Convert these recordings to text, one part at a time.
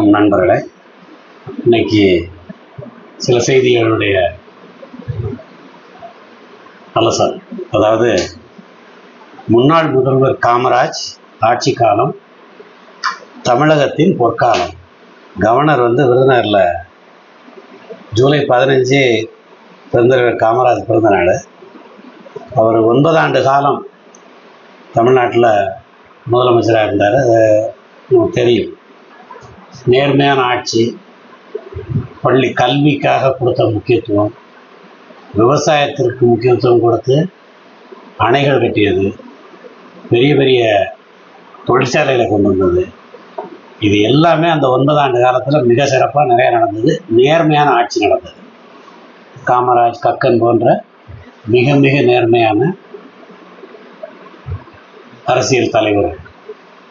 வணக்கம் நண்பர்களே. இன்னைக்கு சில செய்திகளுடைய அலசல் அதாவது முன்னாள் முதல்வர் காமராஜ் ஆட்சி காலம் தமிழகத்தின் பொற்காலம். கவர்னர் வந்து விருதுநகரில் ஜூலை பதினஞ்சு பிறந்தவர் காமராஜ் பிறந்த நாள் அவர் ஒன்பதாண்டு காலம் தமிழ்நாட்டில் முதலமைச்சராக இருந்தார். அது நமக்கு தெரியும். நேர்மையான ஆட்சி பள்ளி கல்விக்காக கொடுத்த முக்கியத்துவம் விவசாயத்திற்கு முக்கியத்துவம் கொடுத்து அணைகள் கட்டியது பெரிய பெரிய தொழிற்சாலைகளை கொண்டு வந்தது. இது எல்லாமே அந்த ஒன்பதாண்டு காலத்தில் மிக சிறப்பாக நிறைய நடந்தது. நேர்மையான ஆட்சி நடந்தது. காமராஜ் கக்கன் போன்ற மிக மிக நேர்மையான அரசியல் தலைவர்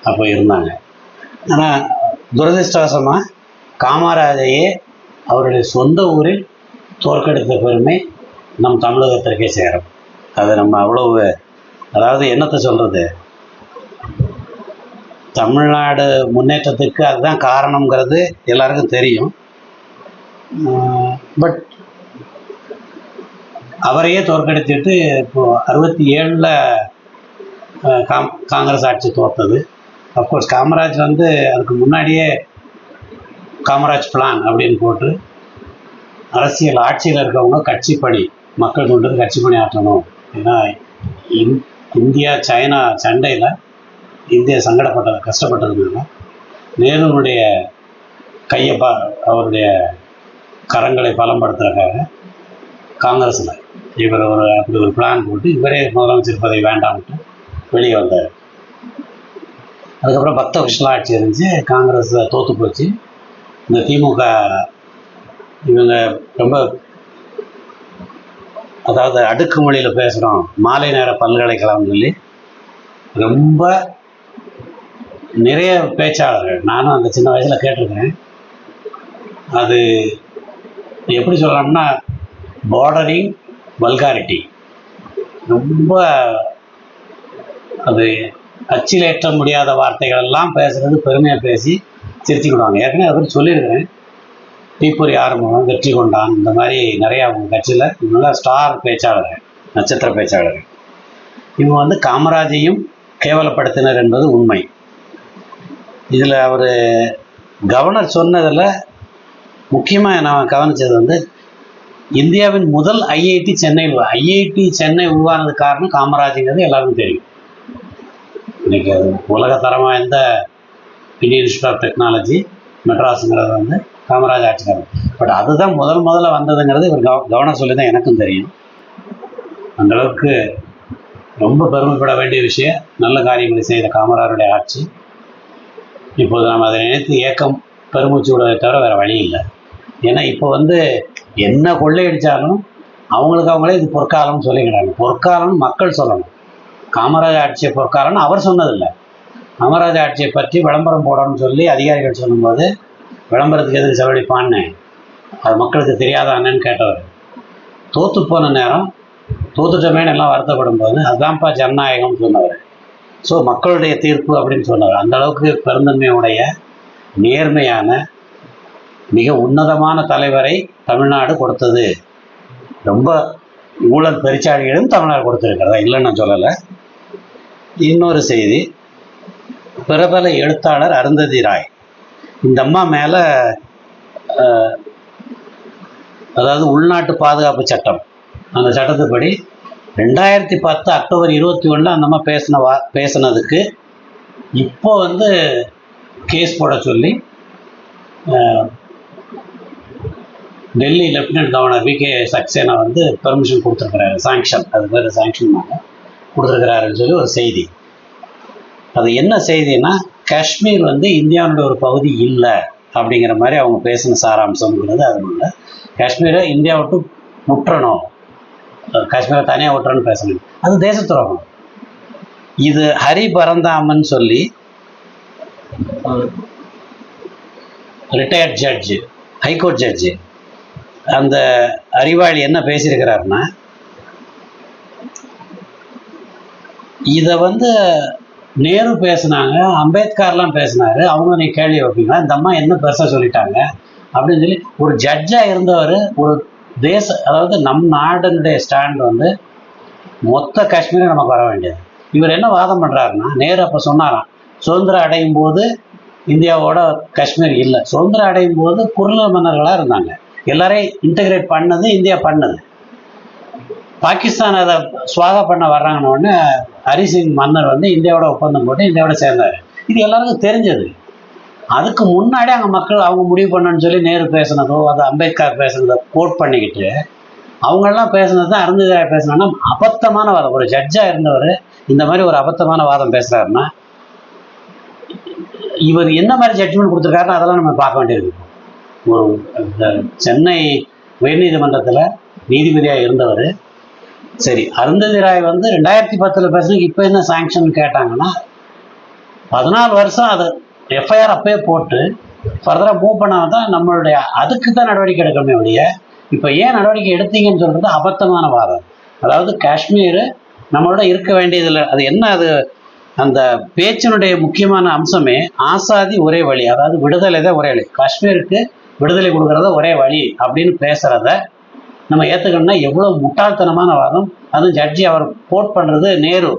அப்போ இருந்தாங்க. ஆனால் துரதிருஷ்டவசமாக காமராஜையே அவருடைய சொந்த ஊரில் தோற்கடித்த பெருமை நம் தமிழகத்திற்கே சேரும். அது நம்ம அவ்வளவு அதாவது என்னத்தை சொல்கிறது தமிழ்நாடு முன்னேற்றத்துக்கு அதுதான் காரணங்கிறது எல்லாருக்கும் தெரியும். பட் அவரையே தோற்கடித்துட்டு இப்போது அறுபத்தி ஏழில் காம் காங்கிரஸ் ஆட்சி தோற்றது அஃப்கோர்ஸ் காமராஜ் வந்து அதுக்கு முன்னாடியே காமராஜ் பிளான் அப்படின்னு போட்டு அரசியல் ஆட்சியில் இருக்கவங்க கட்சி பணி மக்கள் கொண்டு வந்து கட்சி பணி ஆற்றணும். ஏன்னா இந் இந்தியா சைனா சண்டையில் இந்தியா சங்கடப்பட்டது கஷ்டப்பட்டதுனால நேருனுடைய கையை பா அவருடைய கரங்களை பலப்படுத்துறதுக்காக காங்கிரஸில் இவர் ஒரு அப்படி ஒரு பிளான் போட்டு இவரே முதலமைச்சர் பதவி வேண்டாம்ட்டு வெளியே வந்தார். அதுக்கப்புறம் பக்த வருஷம் ஆட்சி இருந்துச்சு காங்கிரஸ் தோற்று போச்சு. இந்த திமுக இவங்க ரொம்ப அதாவது அடுக்கு மொழியில் பேசுகிறோம் மாலை நேர பல்கலைக்கழகம் சொல்லி ரொம்ப நிறைய பேச்சாளர்கள் நானும் அந்த சின்ன வயசில் கேட்டிருக்கிறேன். அது எப்படி சொல்லலாம்னா பார்டரிங் வல்காரிட்டி ரொம்ப அது அச்சிலேற்ற முடியாத வார்த்தைகள் எல்லாம் பேசுறது பெருமையாக பேசி சிரிச்சுக்கிடுவாங்க. ஏற்கனவே அதை சொல்லியிருக்கிறேன். தீப்பொறி ஆரம்பம் வெற்றி கொண்டான் இந்த மாதிரி நிறையா அவங்க கட்சியில் நல்லா ஸ்டார் பேச்சாளர்கள் நட்சத்திர பேச்சாளர்கள். இவங்க வந்து காமராஜையும் கேவலப்படுத்தினர் என்பது உண்மை. இதில் அவர் கவர்னர் சொன்னதில் முக்கியமாக நான் கவனித்தது வந்து இந்தியாவின் முதல் ஐஐடி சென்னையில் ஐஐடி சென்னை உருவானது காரணம் காமராஜுங்கிறது எல்லாருக்கும் தெரியும். இன்றைக்கி உலகத்தரமாக உலகத்தரம் வாய்ந்த இந்தியன் இன்ஸ்டியூட் ஆஃப் டெக்னாலஜி மெட்ராஸுங்கிறது வந்து காமராஜ் ஆட்சிக்காரர். பட் அதுதான் முதல் முதல்ல வந்ததுங்கிறது இவர் கவ கவனம் சொல்லி தான் எனக்கும் தெரியும். அந்தளவுக்கு ரொம்ப பெருமைப்பட வேண்டிய விஷயம் நல்ல காரியங்களை செய்த காமராஜருடைய ஆட்சி. இப்போது நாம் அதை நினைத்து ஏக்கம் பெருமூச்சு விடுவதை தவிர வேறு வழி இல்லை. ஏன்னா இப்போ வந்து என்ன கொள்ளையடித்தாலும் அவங்களுக்கு அவங்களே இது பொற்காலம்னு சொல்லிக்கிறாங்க. பொற்காலம்னு மக்கள் சொல்லணும். காமராஜ் ஆட்சியை பொறுக்காரன்னு அவர் சொன்னதில்லை. காமராஜ் ஆட்சியை பற்றி விளம்பரம் போடணும்னு சொல்லி அதிகாரிகள் சொல்லும்போது விளம்பரத்துக்கு எதுக்கு செலவழிப்பான்னு? அது மக்களுக்கு தெரியாதானேன்னு கேட்டவர். தோற்று போன நேரம் தோத்துட்டமேனு எல்லாம் வருத்தப்படும் போது அதுதான்ப்பா ஜனநாயகம்னு சொன்னவர். ஸோ மக்களுடைய தீர்ப்பு அப்படின்னு சொன்னவர். அந்த அளவுக்கு பெருந்தன்மையுடைய நேர்மையான மிக உன்னதமான தலைவரை தமிழ்நாடு கொடுத்தது. ரொம்ப ஊழல் பெருச்சாளிகளும் தமிழ்நாடு கொடுத்துருக்கிறதா? இல்லைன்னு நான் சொல்லலை. இன்னொரு செய்தி. பிரபல எழுத்தாளர் அருந்ததி ராய். இந்த அம்மா மேலே அதாவது உள்நாட்டு பாதுகாப்பு சட்டம். அந்த சட்டத்துப்படி ரெண்டாயிரத்தி பத்து அக்டோபர் இருபத்தி ஒன்றில் அந்த அம்மா பேசின வா பேசினதுக்கு இப்போ வந்து கேஸ் போட சொல்லி Delhi lieutenant governor V K Saxena வந்து பெர்மிஷன் கொடுத்துருக்குறாரு. சாங்ஷன் அது பேர் சாங்ஷன் கொடுத்துருக்கிறாருன்னு சொல்லி ஒரு செய்தி. அது என்ன செய்தின்னா காஷ்மீர் வந்து இந்தியாவுடைய ஒரு பகுதி இல்லை அப்படிங்கிற மாதிரி அவங்க பேசின சாராம்சம்ங்கிறது அது இல்லை காஷ்மீரை இந்தியா விட்டு முற்றணும். காஷ்மீரை தனியாக விட்டுறன்னு பேசணும். அது தேச துரோகம். இது ஹரி பரந்தாமன் சொல்லி ரிட்டையர்ட் ஜட்ஜு ஹைகோர்ட் ஜட்ஜு அந்த அறிவாளி என்ன பேசியிருக்கிறாருன்னா இதை வந்து நேரு பேசுனாங்க அம்பேத்கர்லாம் பேசினாரு. அவங்க நீ கேள்வி வைப்பீங்களா? இந்த அம்மா என்ன பெருசாக சொல்லிட்டாங்க? அப்படின்னு சொல்லி ஒரு ஜட்ஜாக இருந்தவர் ஒரு தேச அதாவது நம் நாடனுடைய ஸ்டாண்ட் வந்து மொத்த காஷ்மீரை நமக்கு வர வேண்டியது. இவர் என்ன வாதம் பண்ணுறாருன்னா நேரு அப்போ சொன்னாராம் சுதந்திரம் அடையும் போது இந்தியாவோட காஷ்மீர் இல்லை. சுதந்திரம் அடையும் போது குறுநில மன்னர்களாக இருந்தாங்க. எல்லாரையும் இன்டகிரேட் பண்ணது இந்தியா பண்ணது. பாகிஸ்தான் அதை சுவாக பண்ண வர்றாங்கன்னு ஹரிசிங் மன்னர் வந்து இந்தியாவோட ஒப்பந்தம் போட்டு இந்தியாவோட சேர்ந்தார். இது எல்லாருக்கும் தெரிஞ்சது. அதுக்கு முன்னாடி அங்கே மக்கள் அவங்க முடிவு பண்ணணும்னு சொல்லி நேரு பேசுனதோ அது அம்பேத்கர் பேசுனதோ கோட் பண்ணிக்கிட்டு அவங்கெல்லாம் பேசுனது தான் அருந்ததிராய் பேசுனா அபத்தமான வாதம். ஒரு ஜட்ஜாக இருந்தவர் இந்த மாதிரி ஒரு அபத்தமான வாதம் பேசுகிறாருன்னா இவர் என்ன மாதிரி ஜட்ஜ்மெண்ட் கொடுத்துருக்காருன்னு அதெல்லாம் நம்ம பார்க்க வேண்டியது ஒரு சென்னை உயர்நீதிமன்றத்தில் நீதிபதியாக இருந்தவர் சரி அருந்ததி ராய் வந்து ரெண்டாயிரத்தி பத்தில் பேசுனதுக்கு இப்போ என்ன சாங்ஷன் கேட்டாங்கன்னா பதினாலு வருஷம் அது எஃப்ஐஆர் அப்பயே போட்டு ஃபர்தராக மூவ் பண்ணால் தான் நம்மளுடைய அதுக்கு தான் நடவடிக்கை எடுக்கணுமே ஒழிய இப்போ ஏன் நடவடிக்கை எடுத்தீங்கன்னு சொல்கிறது அபத்தமான வாதம். அதாவது காஷ்மீர் நம்மளோட இருக்க வேண்டியதில்லை. அது என்ன அது? அந்த பேச்சினுடைய முக்கியமான அம்சமே ஆசாதி ஒரே வழி அதாவது விடுதலை தான் ஒரே வழி. காஷ்மீருக்கு விடுதலை கொடுக்கறத ஒரே வழி அப்படின்னு பேசுகிறத நம்ம ஏற்றுக்கணும்னா எவ்வளோ முட்டாள்தனமான வாதம். அதுவும் ஜட்ஜி அவர் கோட் பண்ணுறது நேரு.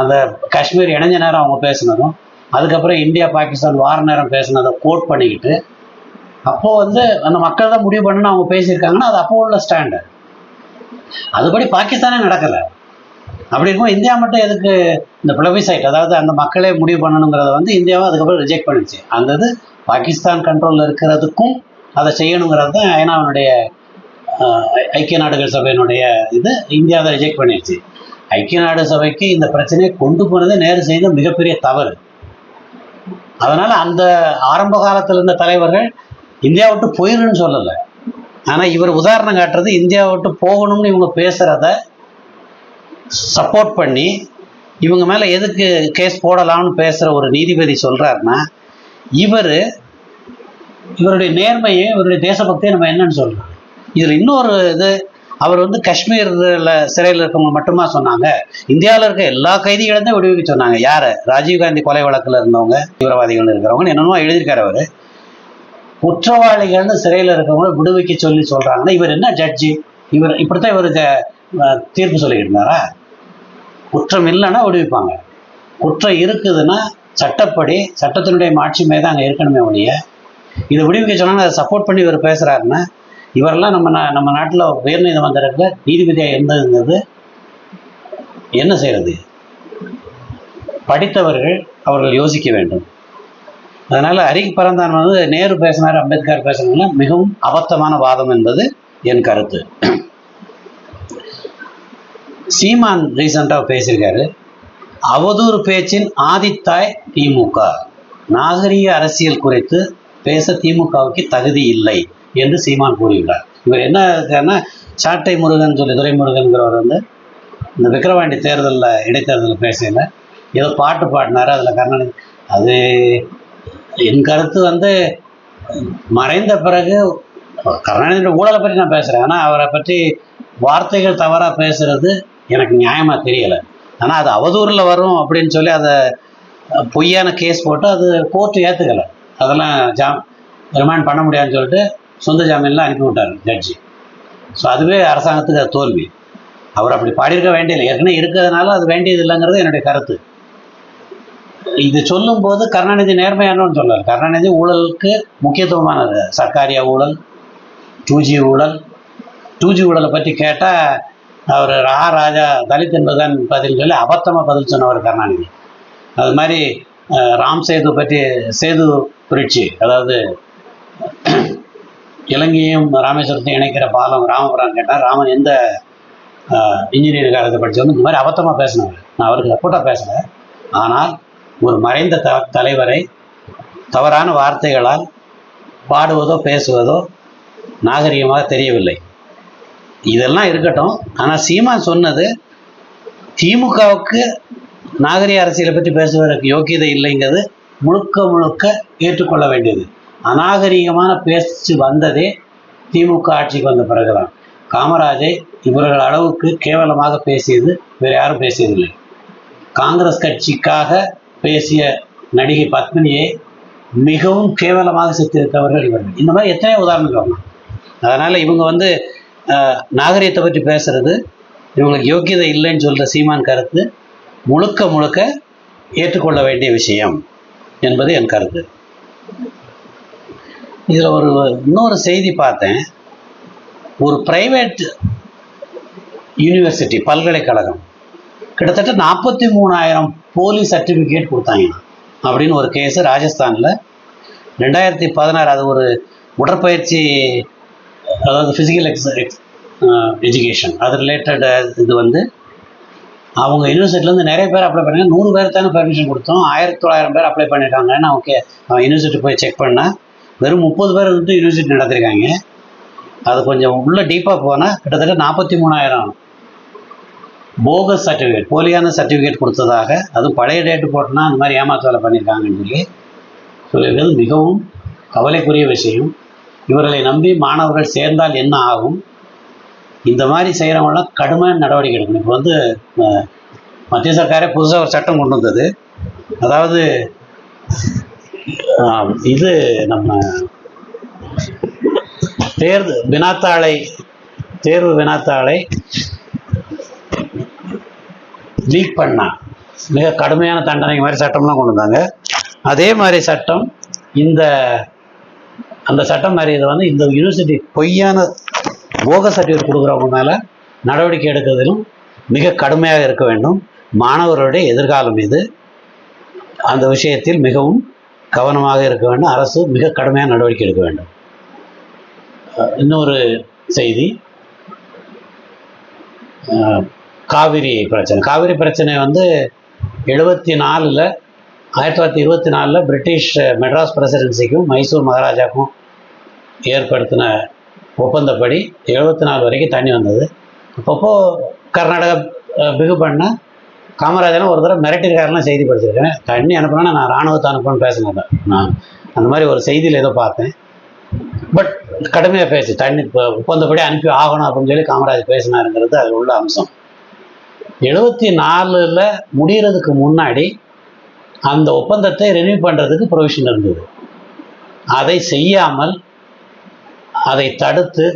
அந்த காஷ்மீர் இணைஞ்ச நேரம் அவங்க பேசினதும் அதுக்கப்புறம் இந்தியா பாகிஸ்தான் வார நேரம் பேசினதை கோட் பண்ணிக்கிட்டு அப்போது வந்து அந்த மக்கள் தான் முடிவு பண்ணுன்னு அவங்க பேசியிருக்காங்கன்னா அது அப்போ உள்ள ஸ்டாண்டு அதுபடி பாகிஸ்தானே நடக்கலை. அப்படி இருக்கும் இந்தியா மட்டும் எதுக்கு இந்த பிளபிசைட் அதாவது அந்த மக்களே முடிவு பண்ணணுங்கிறத வந்து இந்தியாவும் அதுக்கப்புறம் ரிஜெக்ட் பண்ணிடுச்சு. அந்த இது பாகிஸ்தான் கண்ட்ரோலில் இருக்கிறதுக்கும் அதை செய்யணுங்கிறது தான் ஐநாவினுடைய அவனுடைய ஐக்கிய நாடுகள் சபையினுடைய இது இந்தியாவை ரிஜெக்ட் பண்ணிடுச்சு. ஐக்கிய நாடு சபைக்கு இந்த பிரச்சனையை கொண்டு போனதே நேரு செய்த மிகப்பெரிய தவறு. அதனால் அந்த ஆரம்ப காலத்தில் இருந்த தலைவர்கள் இந்தியா விட்டு போயிருன்னு சொல்லலை. ஆனால் இவர் உதாரணம் காட்டுறது இந்தியா விட்டு போகணும்னு இவங்க பேசுகிறத சப்போர்ட் பண்ணி இவங்க மேலே எதுக்கு கேஸ் போடலாம்னு பேசுகிற ஒரு நீதிபதி சொல்கிறாருன்னா இவர் இவருடைய நேர்மையை இவருடைய தேசபக்தியை நம்ம என்னன்னு சொல்கிறோம் இதில் இன்னொரு இது அவர் வந்து காஷ்மீரில் சிறையில் இருக்கவங்க மட்டுமா சொன்னாங்க. இந்தியாவில் இருக்க எல்லா கைதிகளையும் தான் விடுவிக்க சொன்னாங்க. யார்? ராஜீவ்காந்தி கொலை வழக்கில் இருந்தவங்க தீவிரவாதிகள் இருக்கிறவங்க என்னென்னமோ எழுதியிருக்காரு அவர். குற்றவாளிகள்னு சிறையில் இருக்கவங்கள விடுவிக்க சொல்லி சொல்கிறாங்கன்னா இவர் என்ன ஜட்ஜி இவர் இப்படித்தான் இவர் தீர்ப்பு சொல்லிக்கிட்டு இருந்தாரா? குற்றம் இல்லைன்னா விடுவிப்பாங்க. குற்றம் இருக்குதுன்னா சட்டப்படி சட்டத்தினுடைய மாட்சிமே தான் அங்கே இருக்கணுமே ஒழிய இதை விடுவிக்க சொன்னாங்க அதை சப்போர்ட் பண்ணி இவர் பேசுகிறாருன்னா இவரெல்லாம் நம்ம நா நம்ம நாட்டில் உயர்நீதிமன்றத்தில் நீதிபதியாக இருந்ததுங்கிறது என்ன செய்கிறது படித்தவர்கள் அவர்கள் யோசிக்க வேண்டும். அதனால் அரிக் பரந்தான் வந்து நேரு பேசினார் அம்பேத்கர் பேசினார்னா மிகவும் அபத்தமான வாதம் என்பது என் கருத்து. சீமான் ரீசண்டாக பேசியிருக்காரு அவதூறு பேச்சின் ஆதித்தாய் திமுக. நாகரிக அரசியல் குறித்து பேச திமுகவுக்கு தகுதி இல்லை. என்று சீமான் கூறுகிறார் இவர் என்ன இருக்காருன்னா சாட்டை முருகன் சொல்லி துரைமுருகன்கிறவர் வந்து இந்த விக்கிரவாண்டி தேர்தலில் இடைத்தேர்தலில் பேசல ஏதோ பாட்டு பாடினார் அதில் கர்நாடக அது என் கருத்து வந்து மறைந்த பிறகு கருணாநிதியோட ஊழலை பற்றி நான் பேசுகிறேன் ஆனால் அவரை பற்றி வார்த்தைகள் தவறாக பேசுகிறது எனக்கு நியாயமாக தெரியலை. ஆனால் அது அவதூறில் வரும் அப்படின்னு சொல்லி அதை பொய்யான கேஸ் போட்டு அது கோர்ட்டு ஏற்றுக்கலை அதெல்லாம் ஜாம் ரிமாண்ட் பண்ண முடியாதுன்னு சொல்லிட்டு சொந்த ஜாமீனில் அனுப்பி விட்டார் ஜட்ஜி ஸோ அதுவே அரசாங்கத்துக்கு அது தோல்வி. அவர் அப்படி பாடியிருக்க வேண்டியதில்லை. ஏற்கனவே இருக்கிறதுனால அது வேண்டியது இல்லைங்கிறது என்னுடைய கருத்து. இது சொல்லும்போது கருணாநிதி நேர்மையானவன்னு சொல்லார் கருணாநிதி ஊழலுக்கு முக்கியத்துவமானது. சர்க்காரியா ஊழல் டூ ஜி ஊழல். டூ ஜி ஊழலை பற்றி கேட்டால் அவர் ரா ராஜா தலித் என்பதுதான் பதில் சொல்லி அபத்தமாக பதில் சொன்னவர் கருணாநிதி. அது மாதிரி ராம் சேது பற்றி சேது புரட்சி அதாவது இலங்கையும் ராமேஸ்வரத்தையும் இணைக்கிற பாலம் ராமபுரம் கேட்டால் ராமன் எந்த இன்ஜினியரிங் காலத்தை படித்தவங்க இந்த மாதிரி அபத்தமாக பேசினவர். நான் அவருக்கு சப்போர்ட்டாக பேசலை. ஆனால் ஒரு மறைந்த த தலைவரை தவறான வார்த்தைகளால் பாடுவதோ பேசுவதோ நாகரிகமாக தெரியவில்லை. இதெல்லாம் இருக்கட்டும். ஆனால் சீமான் சொன்னது திமுகவுக்கு நாகரிக அரசியலை பற்றி பேசுவதற்கு யோக்கியதை இல்லைங்கிறது முழுக்க முழுக்க ஏற்றுக்கொள்ள வேண்டியது. அநாகரீகமான பேச்சு வந்ததே திமுக ஆட்சிக்கு வந்த பிறகுதான். காமராஜை இவர்கள் அளவுக்கு கேவலமாக பேசியது வேறு யாரும் பேசியதில்லை. காங்கிரஸ் கட்சிக்காக பேசிய நடிகை பத்மினியை மிகவும் கேவலமாக சித்தரித்தவர்கள் இவர்கள். இந்த மாதிரி எத்தனையோ உதாரணங்கள் வரலாம். அதனால் இவங்க வந்து நாகரீகத்தை நாகரிகத்தை பற்றி பேசுறது இவங்களுக்கு யோக்கியதை இல்லைன்னு சொல்கிற சீமான் கருத்து முழுக்க முழுக்க ஏற்றுக்கொள்ள வேண்டிய விஷயம் என்பது என் கருத்து. இதில் ஒரு இன்னொரு செய்தி பார்த்தேன். ஒரு பிரைவேட் யூனிவர்சிட்டி பல்கலைக்கழகம். கிட்டத்தட்ட நாற்பத்தி மூணாயிரம் போலி சர்டிஃபிகேட் கொடுத்தாங்க. அப்படின்னு ஒரு கேஸு ராஜஸ்தானில். ரெண்டாயிரத்தி பதினாறு அது ஒரு உடற்பயிற்சி அதாவது ஃபிசிக்கல் எக்ஸ் எஜுகேஷன் அது ரிலேட்டட் இது வந்து அவங்க யூனிவர்சிட்டிலேருந்து நிறைய பேர் அப்ளை பண்ணாங்க நூறு பேர் தானே பர்மிஷன் கொடுத்தோம். ஆயிரத்தி தொள்ளாயிரம் பேர் அப்ளை பண்ணிட்டாங்கன்னு அவங்க அவன் யூனிவர்சிட்டி போய் செக் பண்ணால் வெறும் முப்பது பேர் வந்து யூனிவர்சிட்டி நடத்திருக்காங்க. அது கொஞ்சம் உள்ள டீப்பாக போனால் கிட்டத்தட்ட நாற்பத்தி மூணாயிரம். போகஸ் சர்டிஃபிகேட் போலியான சர்டிஃபிகேட் கொடுத்ததாக அதுவும் பழைய டேட்டு போட்டோன்னா அந்த மாதிரி ஏமாத்து வேலை பண்ணியிருக்காங்கன்னு சொல்லி சொல்லியிருக்கிறது. மிகவும் கவலைக்குரிய விஷயம். இவர்களை நம்பி மாணவர்கள் சேர்ந்தால் என்ன ஆகும்? இந்த மாதிரி செய்கிறவங்களாம் கடுமையான நடவடிக்கை எடுக்கணும். இப்போ வந்து மத்திய சர்க்காரே புதுசாக ஒரு சட்டம் கொண்டு வந்தது. அதாவது இது நம்ம தேர்வு வினாத்தாளை தேர்வு வினாத்தாளை லீக் பண்ணா மிக கடுமையான தண்டனை மாதிரி சட்டம்லாம் கொண்டு வந்தாங்க. அதே மாதிரி சட்டம் இந்த அந்த சட்டம் மாதிரி இதை வந்து இந்த யூனிவர்சிட்டி பொய்யான போக சர்டிஃபிகேட் கொடுக்குறவங்க மேலே நடவடிக்கை எடுக்கிறதிலும் மிக கடுமையாக இருக்க வேண்டும். மாணவர்களுடைய எதிர்காலம் இது. அந்த விஷயத்தில் மிகவும் கவனமாக இருக்க வேண்டும். அரசு மிக கடுமையான நடவடிக்கை எடுக்க வேண்டும். இன்னொரு செய்தி. காவிரி பிரச்சனை. காவிரி பிரச்சனை வந்து எழுபத்தி நாலில் ஆயிரத்தி தொள்ளாயிரத்தி இருபத்தி நாலில் பிரிட்டிஷ் மெட்ராஸ் பிரசிடென்சிக்கும் மைசூர் மகாராஜாக்கும் ஏற்படுத்தின ஒப்பந்தப்படி எழுபத்தி நாலு வரைக்கும் தண்ணி வந்தது. அப்பப்போ கர்நாடகா பிகு பண்ண காமராஜர்லாம் ஒரு தடவை மிரட்டிருக்காருலாம் செய்தி படிச்சிருக்கேன். தண்ணி அனுப்புனா நான் ராணுவத்தை அனுப்பணும்னு பேசினேன் நான் அந்த மாதிரி ஒரு செய்தியில் ஏதோ பார்த்தேன். பட் கடுமையாக பேசி தண்ணி இப்போ ஒப்பந்தப்படி அனுப்பி ஆகணும் அப்படின்னு சொல்லி காமராஜர் பேசினாருங்கிறது அதில் உள்ள அம்சம். எழுபத்தி நாலில் முடிகிறதுக்கு முன்னாடி அந்த ஒப்பந்தத்தை ரெனியூ பண்ணுறதுக்கு ப்ரொவிஷன் இருந்தது. அதை செய்யாமல் அதை தடுத்து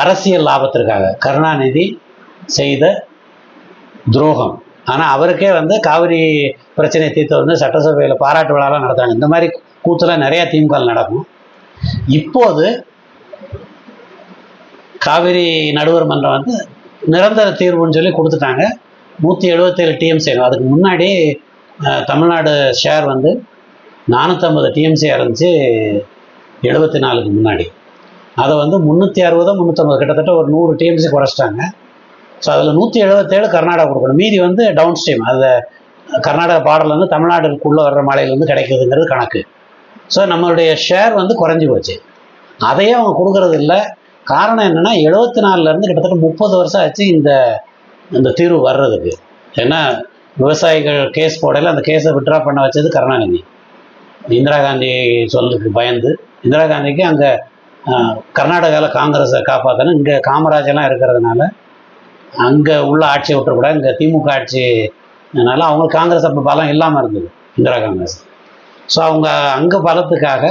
அரசியல் லாபத்திற்காக கருணாநிதி செய்த துரோகம். ஆனால் அவருக்கே வந்து காவிரி பிரச்சனையை தீர்த்து வந்து சட்டசபையில் பாராட்டு விழாலாம் நடத்தாங்க இந்த மாதிரி கூத்துலாம் நிறையா திமுகவில் நடக்கும். இப்போது காவிரி நடுவர் மன்றம் வந்து நிரந்தர தீர்வுன்னு சொல்லி கொடுத்துட்டாங்க. நூற்றி எழுபத்தேழு டிஎம்சி அதுக்கு முன்னாடி தமிழ்நாடு ஷேர் வந்து நானூற்றம்பது டிஎம்சி இருந்துச்சு எழுபத்தி நாலுக்கு முன்னாடி. அதை வந்து முந்நூற்றி அறுபதோ முந்நூற்றம்பது கிட்டத்தட்ட ஒரு நூறு டிஎம்சி குறைச்சிட்டாங்க. ஸோ அதில் நூற்றி எழுபத்தேழு கர்நாடகா கொடுக்கணும். மீதி வந்து டவுன் ஸ்ட்ரீம் அது கர்நாடக பாடலேருந்து தமிழ்நாடுக்குள்ளே வர்ற மலையிலேருந்து கிடைக்குதுங்கிறது கணக்கு. ஸோ நம்மளுடைய ஷேர் வந்து குறைஞ்சி போச்சு. அதையே அவங்க கொடுக்கறது இல்லை. காரணம் என்னென்னா எழுபத்தி நாலுலேருந்து கிட்டத்தட்ட முப்பது வருஷம் ஆச்சு இந்த இந்த தீர்வு வர்றதுக்கு. ஏன்னா விவசாயிகள் கேஸ் போடையில் அந்த கேஸை விட்ரா பண்ண வச்சது கருணாநிதி. இந்திரா காந்தி சொல்லுக்கு பயந்து இந்திரா காந்திக்கு அங்கே கர்நாடகாவில் காங்கிரஸை காப்பாற்றணும் இங்கே காமராஜெல்லாம் இருக்கிறதுனால அங்கே உள்ள ஆட்சியை விட்டுறக்கூடாது. இங்கே திமுக ஆட்சி அதனால் அவங்களுக்கு காங்கிரஸ் அப்போ பலம் இல்லாமல் இருந்தது இந்திரா காங்கிரஸ். ஸோ அவங்க அங்கே பலத்துக்காக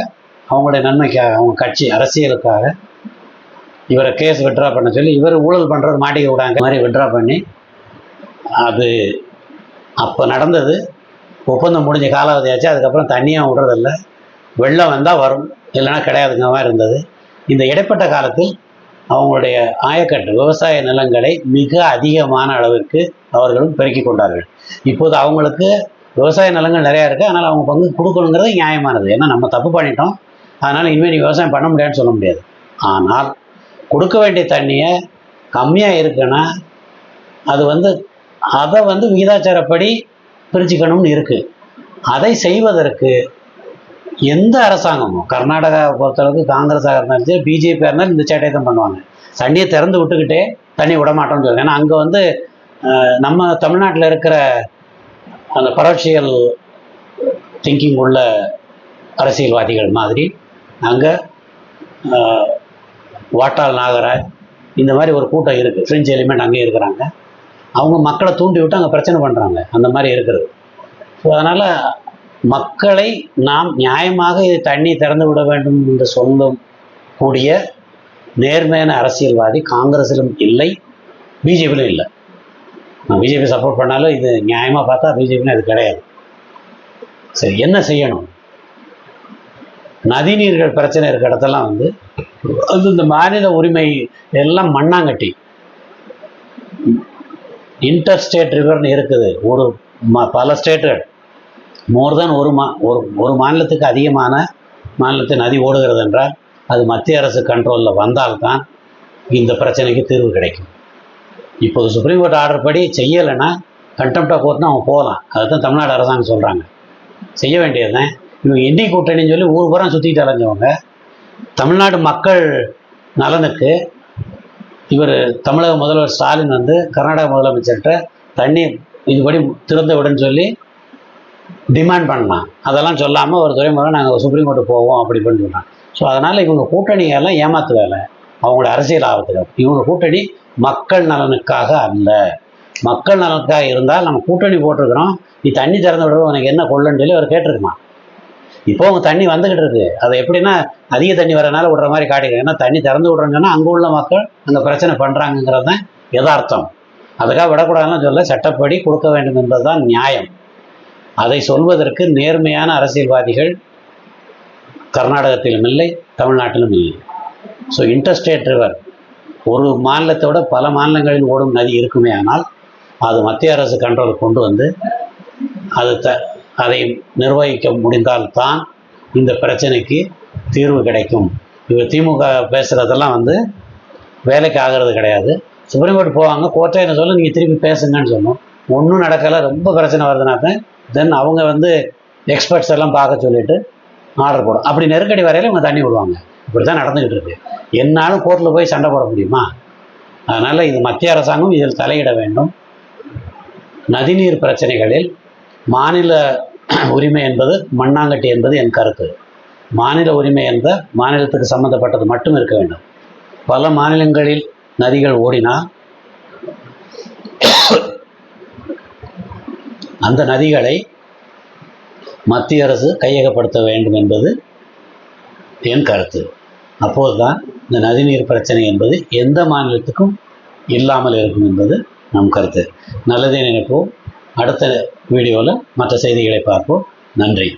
அவங்களுடைய நன்மைக்காக அவங்க கட்சி அரசியலுக்காக இவரை கேஸ் விட்ரா பண்ண சொல்லி இவர் ஊழல் பண்ணுறது மாட்டிக்க விடாங்க மாதிரி விட்ரா பண்ணி அது அப்போ நடந்தது. ஒப்பந்தம் முடிஞ்ச காலாவதி ஆச்சு. அதுக்கப்புறம் தண்ணியாக விடுறதில்ல. வெள்ளம் வந்தால் வரும். இல்லைன்னா கிடையாதுங்க மாதிரி இருந்தது. இந்த இடைப்பட்ட காலத்தில் அவங்களுடைய ஆயக்கட்டு விவசாய நிலங்களை மிக அதிகமான அளவிற்கு அவர்களும் பெருக்கி கொண்டார்கள். இப்போது அவங்களுக்கு விவசாய நிலங்கள் நிறையா இருக்குது அதனால் அவங்க பங்கு கொடுக்கணுங்கிறது நியாயமானது. ஏன்னா நம்ம தப்பு பண்ணிட்டோம். அதனால் இனிமேல் நீ விவசாயம் பண்ண முடியாதுன்னு சொல்ல முடியாது. ஆனால் கொடுக்க வேண்டிய தண்ணியை கம்மியாக இருக்குன்னா அது வந்து அதை வந்து விகிதாச்சாரப்படி பிரிச்சுக்கணும்னு இருக்குது அதை செய்வதற்கு எந்த அரசாங்கமும் கர்நாடகா பொறுத்தளவுக்கு காங்கிரஸாக இருந்தாலும் சரி பிஜேபியாக இருந்தாலும் இந்த சேட்டை தான் பண்ணுவாங்க. தண்ணியை திறந்து விட்டுக்கிட்டே தண்ணி விட மாட்டோம்னு சொல்லுவாங்க. ஏன்னா அங்கே வந்து நம்ம தமிழ்நாட்டில் இருக்கிற அந்த பரோட்சியல் திங்கிங் உள்ள அரசியல்வாதிகள் மாதிரி அங்கே வாட்டாள் நாகராஜ் இந்த மாதிரி ஒரு கூட்டம் இருக்குது ஃப்ரெஞ்ச் எலிமெண்ட் அங்கே இருக்கிறாங்க. அவங்க மக்களை தூண்டி விட்டு அங்கே பிரச்சனை பண்ணுறாங்க அந்த மாதிரி இருக்கிறது. ஸோ அதனால் மக்களை நாம் நியாயமாக இது தண்ணி திறந்து விட வேண்டும் என்று சொல்லும் கூடிய நேர்மையான அரசியல்வாதி காங்கிரஸிலும் இல்லை பிஜேபியிலும் இல்லை. நான் பிஜேபி சப்போர்ட் பண்ணாலும் இது நியாயமாக பார்த்தா பிஜேபின்னு அது கிடையாது. சரி என்ன செய்யணும்? நதிநீர்கள் பிரச்சனை இருக்க இடத்தெல்லாம் வந்து அது இந்த மாநில உரிமை எல்லாம் மண்ணாங்கட்டி. இன்டர் ஸ்டேட் ரிவர்னு இருக்குது ஒரு ம பல ஸ்டேட்டுகள். மோர் தென் ஒரு மா ஒரு ஒரு மாநிலத்துக்கு அதிகமான மாநிலத்தில் நதி ஓடுகிறது என்றால் அது மத்திய அரசு கண்ட்ரோலில் வந்தால்தான் இந்த பிரச்சனைக்கு தீர்வு கிடைக்கும். இப்போது சுப்ரீம் கோர்ட் ஆர்டர் படி செய்யலைன்னா கண்டெம்ட் ஆஃப் கோர்ட்னு அவங்க போகலாம். அதுதான் தமிழ்நாடு அரசாங்கம் சொல்கிறாங்க செய்ய வேண்டியது தான். இவங்க எண்ணெய் கூட்டணின்னு சொல்லி ஊர் பூரா சுற்றிட்டு அலைஞ்சவங்க. தமிழ்நாடு மக்கள் நலனுக்கு இவர் தமிழக முதல்வர் ஸ்டாலின் வந்து கர்நாடக முதலமைச்சர்கிட்ட தண்ணி இதுபடி திறந்து விடுன்னு சொல்லி டிமாண்ட் பண்ணலாம். அதெல்லாம் சொல்லாமல் ஒரு துறைமுறை நாங்கள் சுப்ரீம் கோர்ட்டு போவோம் அப்படி பண்ணி ஸோ அதனால் இவங்க கூட்டணியெல்லாம் ஏமாத்து வேலை அவங்களோட அரசியல் ஆபத்துக்கு இவங்க கூட்டணி மக்கள் நலனுக்காக அல்ல. மக்கள் நலனுக்காக இருந்தால் நம்ம கூட்டணி போட்டிருக்கிறோம். நீ தண்ணி திறந்து விடுறது உனக்கு என்ன கொள்ளுன்னு சொல்லி அவர் கேட்டிருக்குமா? இப்போ அவங்க தண்ணி வந்துக்கிட்டு இருக்கு. அது எப்படின்னா அதிக தண்ணி வரனால விடுற மாதிரி காட்டிக்கிறேன் ஏன்னா தண்ணி திறந்து விடுறாங்கன்னா அங்கே உள்ள மக்கள் அங்கே பிரச்சனை பண்ணுறாங்கங்கிறது தான் யதார்த்தம். அதுக்காக விடக்கூடாதுன்னு சொல்ல சட்டப்படி கொடுக்க வேண்டும் என்பது தான் நியாயம். அதை சொல்வதற்கு நேர்மையான அரசியல்வாதிகள் கர்நாடகத்திலும் இல்லை தமிழ்நாட்டிலும் இல்லை. ஸோ இன்டர்ஸ்டேட் ரிவர் ஒரு மாநிலத்தோட பல மாநிலங்களில் ஓடும் நதி இருக்குமே ஆனால் அது மத்திய அரசு கண்ட்ரோல் கொண்டு வந்து அது த அதை நிர்வகிக்க முடிந்தால்தான் இந்த பிரச்சனைக்கு தீர்வு கிடைக்கும். இவர் திமுக பேசுகிறதெல்லாம் வந்து வேலைக்கு ஆகிறது கிடையாது. சுப்ரீம் கோர்ட் போவாங்க கோர்ட்டை என்ன சொல்ல நீங்கள் திருப்பி பேசுங்கன்னு சொன்னோம் ஒன்றும் நடக்கலை ரொம்ப பிரச்சனை வருதுன்னா தென் அவங்க வந்து எக்ஸ்பர்ட்ஸ் எல்லாம் பார்க்க சொல்லிட்டு ஆர்டர் போடும். அப்படி நெருக்கடி வரையில இவங்க தண்ணி விடுவாங்க. இப்படி தான் நடந்துக்கிட்டு இருக்கு. என்னாலும் கோர்ட்டில் போய் சண்டை போட முடியுமா? அதனால் இது மத்திய அரசாங்கம் இதில் தலையிட வேண்டும். நதிநீர் பிரச்சனைகளில் மாநில உரிமை என்பது மண்ணாங்கட்டி என்பது என் கருத்து. மாநில உரிமை என்ற மாநிலத்துக்கு சம்பந்தப்பட்டது மட்டும் இருக்க வேண்டும். பல மாநிலங்களில் நதிகள் ஓடினால் அந்த நதிகளை மத்திய அரசு கையகப்படுத்த வேண்டும் என்பது என் கருத்து. அப்போதுதான் இந்த நதிநீர் பிரச்சனை என்பது எந்த மாநிலத்துக்கும் இல்லாமல் இருக்கும் என்பது நம் கருத்து. நல்லதே நினைப்போம். அடுத்த வீடியோவில் மற்ற செய்திகளை பார்ப்போம். நன்றி.